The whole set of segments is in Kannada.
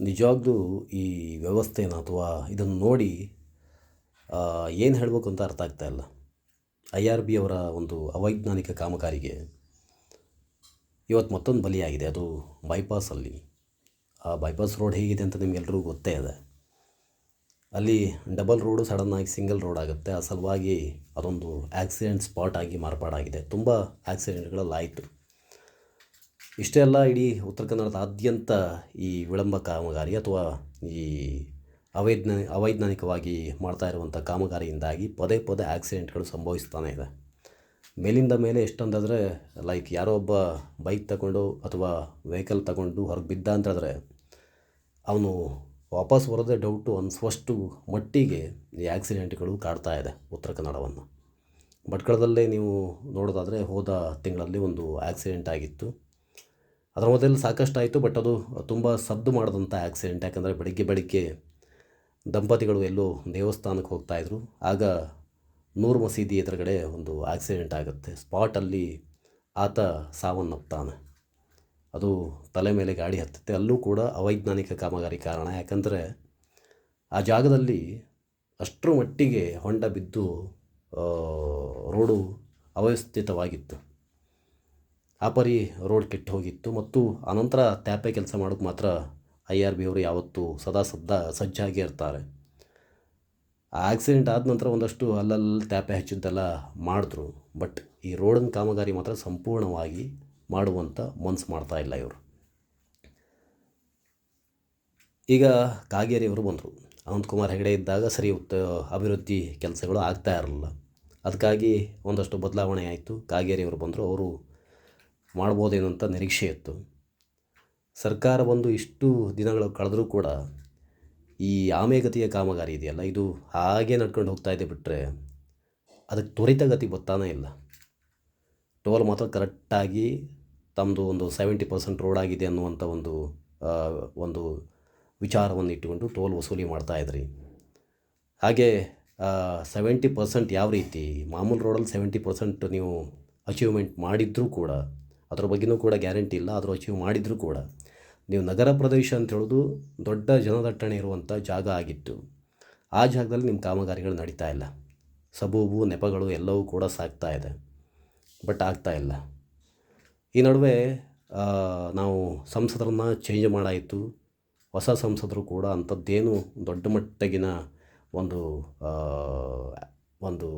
ನಿಜವಾಗ್ಲೂ ಈ ವ್ಯವಸ್ಥೆನ ಅಥವಾ ಇದನ್ನು ನೋಡಿ ಏನು ಹೇಳಬೇಕು ಅಂತ ಅರ್ಥ ಆಗ್ತಾ ಇಲ್ಲ. ಐ ಆರ್ ಬಿ ಅವರ ಒಂದು ಅವೈಜ್ಞಾನಿಕ ಕಾಮಗಾರಿಗೆ ಇವತ್ತು ಮತ್ತೊಂದು ಬಲಿಯಾಗಿದೆ, ಅದು ಬೈಪಾಸಲ್ಲಿ. ಆ ಬೈಪಾಸ್ ರೋಡ್ ಹೇಗಿದೆ ಅಂತ ನಿಮಗೆಲ್ರಿಗೂ ಗೊತ್ತೇ ಇದೆ ಅಲ್ಲಿ ಡಬಲ್ ರೋಡು ಸಡನ್ನಾಗಿ ಸಿಂಗಲ್ ರೋಡ್ ಆಗುತ್ತೆ. ಆ ಸಲುವಾಗಿ ಅದೊಂದು ಆಕ್ಸಿಡೆಂಟ್ ಸ್ಪಾಟ್ ಆಗಿ ಮಾರ್ಪಾಡಾಗಿದೆ. ತುಂಬ ಆಕ್ಸಿಡೆಂಟ್ಗಳಲ್ಲಾಯಿತು. ಇಷ್ಟೇ ಅಲ್ಲ, ಇಡೀ ಉತ್ತರ ಕನ್ನಡದಾದ್ಯಂತ ಈ ವಿಳಂಬ ಕಾಮಗಾರಿ ಅಥವಾ ಈ ಅವೈಜ್ಞಾ ಅವೈಜ್ಞಾನಿಕವಾಗಿ ಮಾಡ್ತಾ ಇರುವಂಥ ಕಾಮಗಾರಿಯಿಂದಾಗಿ ಪದೇ ಪದೇ ಆಕ್ಸಿಡೆಂಟ್ಗಳು ಸಂಭವಿಸ್ತಾನೆ ಇದೆ. ಮೇಲಿಂದ ಮೇಲೆ ಎಷ್ಟೊಂದಾದರೆ ಲೈಕ್ ಯಾರೋ ಒಬ್ಬ ಬೈಕ್ ತಗೊಂಡು ಅಥವಾ ವೆಹಿಕಲ್ ತಗೊಂಡು ಹೊರಗೆ ಬಿದ್ದ ಅಂತಂದರೆ, ಅವನು ವಾಪಸ್ ಬರೋದೇ ಡೌಟು ಅನಿಸುವಷ್ಟು ಮಟ್ಟಿಗೆ ಈ ಆಕ್ಸಿಡೆಂಟ್ಗಳು ಕಾಡ್ತಾ ಇದೆ ಉತ್ತರ ಕನ್ನಡವನ್ನು. ಭಟ್ಕಳದಲ್ಲೇ ನೀವು ನೋಡೋದಾದರೆ ಹೋದ ತಿಂಗಳಲ್ಲಿ ಒಂದು ಆಕ್ಸಿಡೆಂಟ್ ಆಗಿತ್ತು. ಅದರ ಮೊದಲು ಸಾಕಷ್ಟು ಆಯಿತು ಬಟ್ ಅದು ತುಂಬ ಸದ್ದು ಮಾಡಿದಂಥ ಆಕ್ಸಿಡೆಂಟ್ ಯಾಕಂದರೆ ಬೆಳಿಗ್ಗೆ ಬೆಳಿಗ್ಗೆ ದಂಪತಿಗಳು ಎಲ್ಲೋ ದೇವಸ್ಥಾನಕ್ಕೆ ಹೋಗ್ತಾಯಿದ್ರು ಆಗ ನೂರು ಮಸೀದಿ ಎದುರುಗಡೆ ಒಂದು ಆಕ್ಸಿಡೆಂಟ್ ಆಗುತ್ತೆ. ಸ್ಪಾಟಲ್ಲಿ ಆತ ಸಾವನ್ನಪ್ತಾನೆ. ಅದು ತಲೆ ಮೇಲೆ ಗಾಡಿ ಹತ್ತುತ್ತೆ. ಅಲ್ಲೂ ಕೂಡ ಅವೈಜ್ಞಾನಿಕ ಕಾಮಗಾರಿ ಕಾರಣ. ಯಾಕಂದರೆ ಆ ಜಾಗದಲ್ಲಿ ಅಷ್ಟರ ಮಟ್ಟಿಗೆ ಹೊಂಡ ಬಿದ್ದು ರೋಡು ಅವ್ಯವಸ್ಥಿತವಾಗಿತ್ತು ಆ ಪರಿ ರೋಡ್ ಕೆಟ್ಟು ಹೋಗಿತ್ತು ಮತ್ತು ಅನಂತರ ತ್ಯಾಪೆ ಕೆಲಸ ಮಾಡೋಕ್ಕೆ ಮಾತ್ರ ಐ ಆರ್ ಬಿ ಅವರು ಯಾವತ್ತೂ ಸದಾ ಸದಾ ಸಜ್ಜಾಗಿ ಇರ್ತಾರೆ. ಆ ಆಕ್ಸಿಡೆಂಟ್ ಆದ ನಂತರ ಒಂದಷ್ಟು ಅಲ್ಲಲ್ಲಿ ತ್ಯಾಪೆ ಹಚ್ಚಿದ್ದೆಲ್ಲ ಮಾಡಿದ್ರು. ಬಟ್ ಈ ರೋಡಿನ ಕಾಮಗಾರಿ ಮಾತ್ರ ಸಂಪೂರ್ಣವಾಗಿ ಮಾಡುವಂಥ ಮನ್ಸು ಮಾಡ್ತಾ ಇಲ್ಲ ಇವರು. ಈಗ ಕಾಗೇರಿಯವರು ಬಂದರು. ಅನಂತಕುಮಾರ್ ಹೆಗಡೆ ಇದ್ದಾಗ ಸರಿ ಉತ್ತ ಅಭಿವೃದ್ಧಿ ಕೆಲಸಗಳು ಆಗ್ತಾ ಇರಲಿಲ್ಲ. ಅದಕ್ಕಾಗಿ ಒಂದಷ್ಟು ಬದಲಾವಣೆ ಆಯಿತು. ಕಾಗೇರಿಯವರು ಬಂದರು. ಅವರು ಮಾಡ್ಬೋದೇನೋ ಅಂತ ನಿರೀಕ್ಷೆ ಇತ್ತು. ಸರ್ಕಾರ ಒಂದು ಇಷ್ಟು ದಿನಗಳು ಕಳೆದರೂ ಕೂಡ ಈ ಆಮೆಗತಿಯ ಕಾಮಗಾರಿ ಇದೆಯಲ್ಲ, ಇದು ಹಾಗೆ ನಡ್ಕೊಂಡು ಹೋಗ್ತಾ ಇದೆ ಬಿಟ್ಟರೆ ಅದಕ್ಕೆ ತ್ವರಿತಗತಿ ಬರ್ತಾನೇ ಇಲ್ಲ. ಟೋಲ್ ಮಾತ್ರ ಕರೆಕ್ಟಾಗಿ ತಮ್ಮದು ಒಂದು ಸೆವೆಂಟಿ ಪರ್ಸೆಂಟ್ ರೋಡ್ ಆಗಿದೆ ಅನ್ನುವಂಥ ಒಂದು ಒಂದು ವಿಚಾರವನ್ನು ಇಟ್ಟುಕೊಂಡು ಟೋಲ್ ವಸೂಲಿ ಮಾಡ್ತಾಯಿದ್ರಿ ಹಾಗೆ ಸೆವೆಂಟಿ ಪರ್ಸೆಂಟ್ ಯಾವ ರೀತಿ, ಮಾಮೂಲು ರೋಡಲ್ಲಿ ಸೆವೆಂಟಿ ಪರ್ಸೆಂಟ್ ನೀವು ಅಚೀವ್ಮೆಂಟ್ ಮಾಡಿದ್ರೂ ಕೂಡ ಅದ್ರ ಬಗ್ಗೆಯೂ ಕೂಡ ಗ್ಯಾರಂಟಿ ಇಲ್ಲ ಅದ್ರ ಅಚೀವ್ ಮಾಡಿದರೂ ಕೂಡ. ನೀವು ನಗರ ಪ್ರದೇಶ ಅಂತ ಹೇಳೋದು ದೊಡ್ಡ ಜನದಟ್ಟಣೆ ಇರುವಂಥ ಜಾಗ ಆಗಿತ್ತು. ಆ ಜಾಗದಲ್ಲಿ ನಿಮ್ಮ ಕಾಮಗಾರಿಗಳು ನಡೀತಾ ಇಲ್ಲ. ಸಬೂಬು ನೆಪಗಳು ಎಲ್ಲವೂ ಕೂಡ ಸಾಗ್ತಾ ಇದೆ. ಬಟ್ ಆಗ್ತಾ ಇಲ್ಲ. ಈ ನಡುವೆ ನಾವು ಸಂಸದರನ್ನು ಚೇಂಜ್ ಮಾಡಾಯಿತು. ಹೊಸ ಸಂಸದರು ಕೂಡ ಅಂಥದ್ದೇನು ದೊಡ್ಡ ಮಟ್ಟಗಿನ ಒಂದು ಒಂದು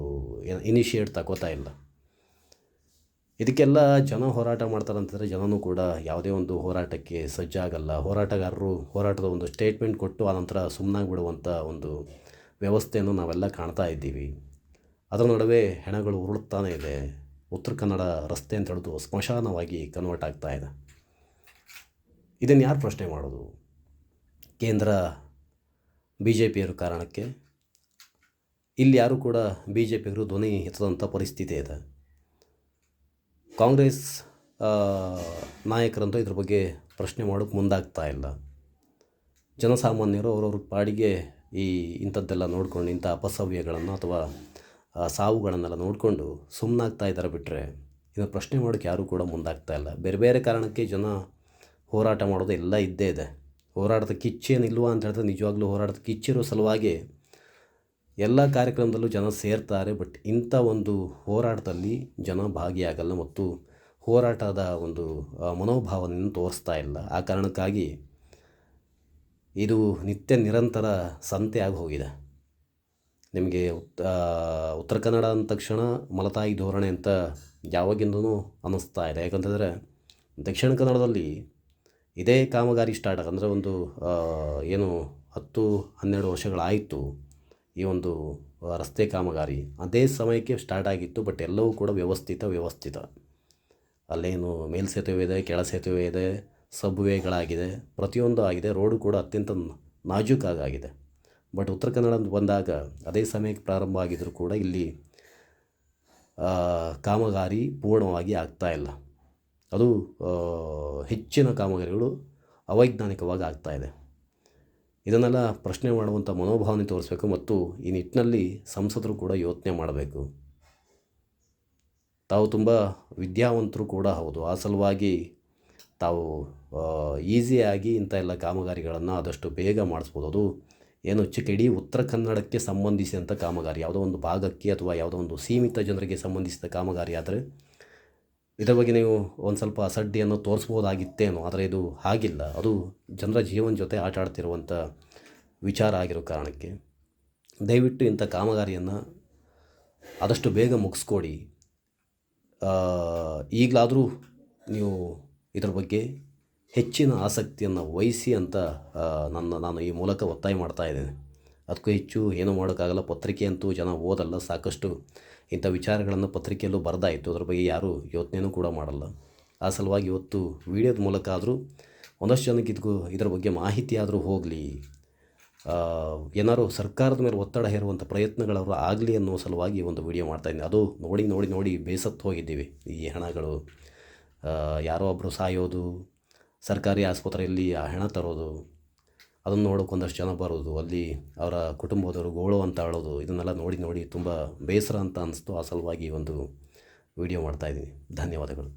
ಇನಿಷಿಯೇಟ್ ತಗೋತಾ ಇಲ್ಲ. ಇದಕ್ಕೆಲ್ಲ ಜನ ಹೋರಾಟ ಮಾಡ್ತಾರಂತಂದರೆ ಜನನೂ ಕೂಡ ಯಾವುದೇ ಒಂದು ಹೋರಾಟಕ್ಕೆ ಸಜ್ಜಾಗಲ್ಲ. ಹೋರಾಟಗಾರರು ಹೋರಾಟದ ಒಂದು ಸ್ಟೇಟ್ಮೆಂಟ್ ಕೊಟ್ಟು ಆನಂತರ ಸುಮ್ಮನಾಗಿ ಬಿಡುವಂಥ ಒಂದು ವ್ಯವಸ್ಥೆಯನ್ನು ನಾವೆಲ್ಲ ಕಾಣ್ತಾ ಇದ್ದೀವಿ. ಅದರ ನಡುವೆ ಹೆಣಗಳು ಉರುಳುತ್ತಾನೆ ಇದೆ. ಉತ್ತರ ಕನ್ನಡ ರಸ್ತೆ ಅಂತ ಹೇಳಿದು ಸ್ಮಶಾನವಾಗಿ ಕನ್ವರ್ಟ್ ಆಗ್ತಾ ಇದೆ. ಇದನ್ನು ಯಾರು ಪ್ರಶ್ನೆ ಮಾಡೋದು? ಕೇಂದ್ರ ಬಿ ಜೆ ಪಿಯರು ಕಾರಣಕ್ಕೆ? ಇಲ್ಲಿ ಯಾರೂ ಕೂಡ ಬಿ ಜೆ ಪಿಯವರು ಧ್ವನಿ ಎತ್ತದಂಥ ಪರಿಸ್ಥಿತಿ ಇದೆ. ಕಾಂಗ್ರೆಸ್ ನಾಯಕರಂತೂ ಇದ್ರ ಬಗ್ಗೆ ಪ್ರಶ್ನೆ ಮಾಡೋಕ್ಕೆ ಮುಂದಾಗ್ತಾ ಇಲ್ಲ. ಜನಸಾಮಾನ್ಯರು ಅವ್ರವ್ರ ಪಾಡಿಗೆ ಈ ಇಂಥದ್ದೆಲ್ಲ ನೋಡ್ಕೊಂಡು, ಇಂಥ ಅಪಸವ್ಯಗಳನ್ನು ಅಥವಾ ಸಾವುಗಳನ್ನೆಲ್ಲ ನೋಡಿಕೊಂಡು ಸುಮ್ಮನಾಗ್ತಾ ಇದ್ದಾರೆ ಬಿಟ್ಟರೆ ಇದನ್ನು ಪ್ರಶ್ನೆ ಮಾಡೋಕ್ಕೆ ಯಾರೂ ಕೂಡ ಮುಂದಾಗ್ತಾ ಇಲ್ಲ. ಬೇರೆ ಬೇರೆ ಕಾರಣಕ್ಕೆ ಜನ ಹೋರಾಟ ಮಾಡೋದು ಎಲ್ಲ ಇದ್ದೇ ಇದೆ. ಹೋರಾಟದ ಕಿಚ್ಚೇನಿಲ್ವಾ ಅಂತ ಹೇಳಿದ್ರೆ ನಿಜವಾಗ್ಲೂ ಹೋರಾಟದ ಕಿಚ್ಚಿರೋ ಸಲುವಾಗಿ ಎಲ್ಲ ಕಾರ್ಯಕ್ರಮದಲ್ಲೂ ಜನ ಸೇರ್ತಾರೆ ಬಟ್ ಇಂಥ ಒಂದು ಹೋರಾಟದಲ್ಲಿ ಜನ ಭಾಗಿಯಾಗಲ್ಲ ಮತ್ತು ಹೋರಾಟದ ಒಂದು ಮನೋಭಾವನೆಯನ್ನು ತೋರಿಸ್ತಾ ಇಲ್ಲ. ಆ ಕಾರಣಕ್ಕಾಗಿ ಇದು ನಿತ್ಯ ನಿರಂತರ ಸಂತೆ ಆಗಿ ಹೋಗಿದೆ. ನಿಮಗೆ ಉತ್ತರ ಕನ್ನಡ ಅಂದ ತಕ್ಷಣ ಮಲತಾಯಿ ಧೋರಣೆ ಅಂತ ಯಾವಾಗಿಂದನೂ ಅನ್ನಿಸ್ತಾ ಇದೆ. ಯಾಕಂತಂದರೆ ದಕ್ಷಿಣ ಕನ್ನಡದಲ್ಲಿ ಇದೇ ಕಾಮಗಾರಿ ಸ್ಟಾರ್ಟ್ ಅಂದರೆ ಒಂದು ಏನು ಹತ್ತು ಹನ್ನೆರಡು ವರ್ಷಗಳಾಯಿತು. ಈ ಒಂದು ರಸ್ತೆ ಕಾಮಗಾರಿ ಅದೇ ಸಮಯಕ್ಕೆ ಸ್ಟಾರ್ಟ್ ಆಗಿತ್ತು ಬಟ್ ಎಲ್ಲವೂ ಕೂಡ ವ್ಯವಸ್ಥಿತ ವ್ಯವಸ್ಥಿತ. ಅಲ್ಲೇನು ಮೇಲ್ಸೇತುವೆ ಇದೆ, ಕೆಳ ಸೇತುವೆ ಇದೆ, ಸಬ್ವೇಗಳಾಗಿದೆ, ಪ್ರತಿಯೊಂದು ಆಗಿದೆ ರೋಡು ಕೂಡ ಅತ್ಯಂತ ನಾಜೂಕಾಗಿದೆ ಬಟ್ ಉತ್ತರ ಕನ್ನಡ ಬಂದಾಗ ಅದೇ ಸಮಯಕ್ಕೆ ಪ್ರಾರಂಭ ಆಗಿದ್ದರೂ ಕೂಡ ಇಲ್ಲಿ ಕಾಮಗಾರಿ ಪೂರ್ಣವಾಗಿ ಆಗ್ತಾ ಇಲ್ಲ. ಅದು ಹೆಚ್ಚಿನ ಕಾಮಗಾರಿಗಳು ಅವೈಜ್ಞಾನಿಕವಾಗಿ ಆಗ್ತಾಯಿದೆ ಇದನ್ನೆಲ್ಲ ಪ್ರಶ್ನೆ ಮಾಡುವಂಥ ಮನೋಭಾವನೆ ತೋರಿಸಬೇಕು ಮತ್ತು ಈ ನಿಟ್ಟಿನಲ್ಲಿ ಸಂಸದರು ಕೂಡ ಯೋಚನೆ ಮಾಡಬೇಕು. ತಾವು ತುಂಬ ವಿದ್ಯಾವಂತರು ಕೂಡ ಹೌದು. ಆ ಸಲುವಾಗಿ ತಾವು ಈಸಿಯಾಗಿ ಇಂಥ ಎಲ್ಲ ಕಾಮಗಾರಿಗಳನ್ನು ಆದಷ್ಟು ಬೇಗ ಮಾಡಿಸ್ಬೋದು. ಅದು ಏನು ಚಿಕ್ಕಡಿ ಉತ್ತರ ಕನ್ನಡಕ್ಕೆ ಸಂಬಂಧಿಸಿದಂಥ ಕಾಮಗಾರಿ, ಯಾವುದೋ ಒಂದು ಭಾಗಕ್ಕೆ ಅಥವಾ ಯಾವುದೋ ಒಂದು ಸೀಮಿತ ಜನರಿಗೆ ಸಂಬಂಧಿಸಿದ ಕಾಮಗಾರಿ ಆದರೆ ಇದರ ಬಗ್ಗೆ ನೀವು ಒಂದು ಸ್ವಲ್ಪ ಅಸಡ್ಡಿಯನ್ನು ತೋರಿಸ್ಬೋದಾಗಿತ್ತೇನೋ, ಆದರೆ ಇದು ಹಾಗಿಲ್ಲ. ಅದು ಜನರ ಜೀವನ ಜೊತೆ ಆಟ ಆಡ್ತಿರುವಂಥ ವಿಚಾರ ಆಗಿರೋ ಕಾರಣಕ್ಕೆ. ದಯವಿಟ್ಟು ಇಂಥ ಕಾಮಗಾರಿಯನ್ನು ಆದಷ್ಟು ಬೇಗ ಮುಗಿಸ್ಕೊಡಿ. ಈಗಲಾದರೂ ನೀವು ಇದರ ಬಗ್ಗೆ ಹೆಚ್ಚಿನ ಆಸಕ್ತಿಯನ್ನು ವಹಿಸಿ ಅಂತ ನನ್ನ, ನಾನು ಈ ಮೂಲಕ ಒತ್ತಾಯ ಮಾಡ್ತಾ ಇದ್ದೇನೆ. ಅದಕ್ಕೂ ಹೆಚ್ಚು ಏನೂ ಮಾಡೋಕ್ಕಾಗಲ್ಲ. ಪತ್ರಿಕೆ ಅಂತೂ ಜನ ಓದಲ್ಲ, ಸಾಕಷ್ಟು ಇಂಥ ವಿಚಾರಗಳನ್ನು ಪತ್ರಿಕೆಯಲ್ಲೂ ಬರೆದಾಯಿತು. ಅದ್ರ ಬಗ್ಗೆ ಯಾರೂ ಯೋಚನೆಯೂ ಕೂಡ ಮಾಡಲ್ಲ. ಆ ಸಲುವಾಗಿ ಇವತ್ತು ವಿಡಿಯೋದ ಮೂಲಕ ಆದರೂ ಒಂದಷ್ಟು ಜನಕ್ಕೆ ಇದಕ್ಕೂ ಇದರ ಬಗ್ಗೆ ಮಾಹಿತಿ ಆದರೂ ಹೋಗಲಿ. ಏನಾದರೂ ಸರ್ಕಾರದ ಮೇಲೆ ಒತ್ತಡ ಹೇರುವಂಥ ಪ್ರಯತ್ನಗಳವರು ಆಗಲಿ ಅನ್ನೋ ಸಲುವಾಗಿ ಒಂದು ವಿಡಿಯೋ ಮಾಡ್ತಾಯಿದ್ದೀನಿ ಅದು ನೋಡಿ ನೋಡಿ ನೋಡಿ ಬೇಸತ್ತು ಹೋಗಿದ್ದೀವಿ ಈ ಹಣಗಳು. ಯಾರೋ ಒಬ್ಬರು ಸಾಯೋದು, ಸರ್ಕಾರಿ ಆಸ್ಪತ್ರೆಯಲ್ಲಿ ಆ ಹಣ ತರೋದು. ಅದನ್ನು ನೋಡೋಕೆ ಒಂದಷ್ಟು ಜನ ಬರೋದು, ಅಲ್ಲಿ ಅವರ ಕುಟುಂಬದವರು ಗೋಳು ಅಂತ ಆಳೋದು ಇದನ್ನೆಲ್ಲ ನೋಡಿ ನೋಡಿ ತುಂಬ ಬೇಸರ ಅಂತ ಅನಿಸ್ತು ಆ ಸಲುವಾಗಿ ಒಂದು ವಿಡಿಯೋ ಮಾಡ್ತಾಯಿದ್ದೀನಿ ಧನ್ಯವಾದಗಳು.